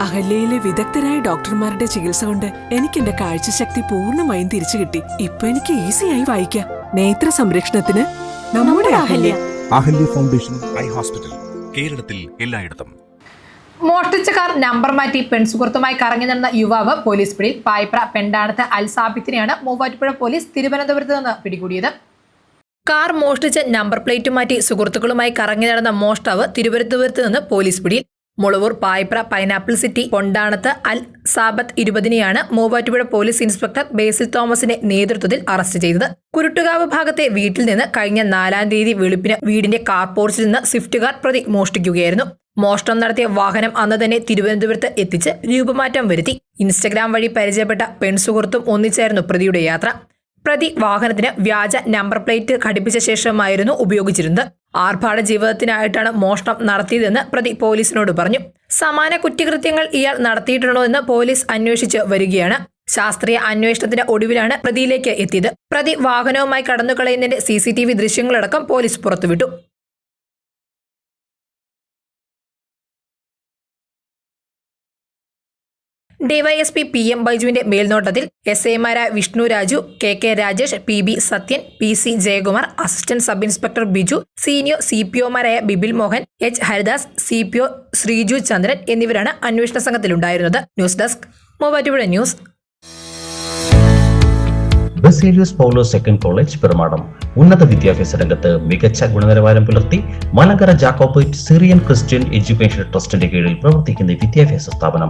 അഹല്യയിലെ വിദഗ്ധരായ ഡോക്ടർമാരുടെ ചികിത്സ കൊണ്ട് എനിക്ക് എന്റെ കാഴ്ചശക്തി പൂർണമായും തിരിച്ചു കിട്ടി. ഇപ്പൊ എനിക്ക് ഈസിയായി വായിക്കാം. നേത്ര സംരക്ഷണത്തിന് നമ്മുടെ Ahalya. Ahalya. Foundation eye hospital കേരളത്തിൽ എല്ലായിടത്തും. മോഷ്ടിച്ച കാർ നമ്പർ മാറ്റി പെൺസുഹൃത്തുമായി കറങ്ങി നടന്ന യുവാവ് പോലീസ് പിടിയിൽ പായ്പ്ര പെണ്ടാണത്ത് അൽസാബിത്തിനെയാണ് മൂവാറ്റുപുഴ പോലീസ് തിരുവനന്തപുരത്ത് നിന്ന് പിടികൂടിയത്. കാർ മോഷ്ടിച്ച നമ്പർ പ്ലേറ്റ് മാറ്റി സുഹൃത്തുക്കളുമായി കറങ്ങി നടന്ന മോഷ്ടാവ് തിരുവനന്തപുരത്ത് നിന്ന് പോലീസ് പിടിയിൽ മുളവൂർ പായ്പ്ര പൈനാപ്പിൾ സിറ്റി കൊണ്ടാണത്ത് അൽ സാബത്ത് ഇരുപതിനെയാണ് മൂവാറ്റുപുഴ പോലീസ് ഇൻസ്പെക്ടർ ബേസിൽ തോമസിന്റെ നേതൃത്വത്തിൽ അറസ്റ്റ് ചെയ്തത്. കുരുട്ടുകാവ് ഭാഗത്തെ വീട്ടിൽ നിന്ന് കഴിഞ്ഞ നാലാം തീയതി വെളുപ്പിന് വീടിന്റെ കാർ പോർച്ചിൽ നിന്ന് സ്വിഫ്റ്റ് കാർ പ്രതി മോഷ്ടിക്കുകയായിരുന്നു. മോഷണം നടത്തിയ വാഹനം അന്ന് തന്നെ തിരുവനന്തപുരത്ത് എത്തിച്ച് രൂപമാറ്റം വരുത്തി. ഇൻസ്റ്റഗ്രാം വഴി പരിചയപ്പെട്ട പെൺസുഹൃത്തും ഒന്നിച്ചായിരുന്നു പ്രതിയുടെ യാത്ര. പ്രതി വാഹനത്തിന് വ്യാജ നമ്പർ പ്ലേറ്റ് ഘടിപ്പിച്ച ശേഷമായിരുന്നു ഉപയോഗിച്ചിരുന്നത്. ആർഭാട ജീവിതത്തിനായിട്ടാണ് മോഷണം നടത്തിയതെന്ന് പ്രതി പോലീസിനോട് പറഞ്ഞു. സമാന കുറ്റകൃത്യങ്ങൾ ഇയാൾ നടത്തിയിട്ടുണ്ടോ എന്ന് പോലീസ് അന്വേഷിച്ച് വരികയാണ്. ശാസ്ത്രീയ അന്വേഷണത്തിന്റെ ഒടുവിലാണ് പ്രതിയിലേക്ക് എത്തിയത്. പ്രതി വാഹനവുമായി കടന്നുകളയുന്നതിന്റെ സി സി ടി വി ദൃശ്യങ്ങളടക്കം പോലീസ് പുറത്തുവിട്ടു. ഡിവൈഎസ്പി പി എം ബൈജുവിന്റെ മേൽനോട്ടത്തിൽ എസ് ഐമാരായ Vishnu Raju K K Rajesh P B Sathyan P C Jayakumar assistant sub inspector Biju senior C P ഒമാരായ Bibil Mohan H Haridas C P O Sreeju Chandran എന്നിവരാണ് അന്വേഷണ സംഘത്തിലുണ്ടായിരുന്നത്. News desk Muvattupuzha news. Baselios Paulo second college Perumadam. ഉന്നത വിദ്യാഭ്യാസ രംഗത്ത് മികച്ച ഗുണനിലവാരം പുലർത്തി Malankara Jacobite Syrian Christian education ട്രസ്റ്റിന്റെ കീഴിൽ പ്രവർത്തിക്കുന്ന വിദ്യാഭ്യാസ സ്ഥാപനം.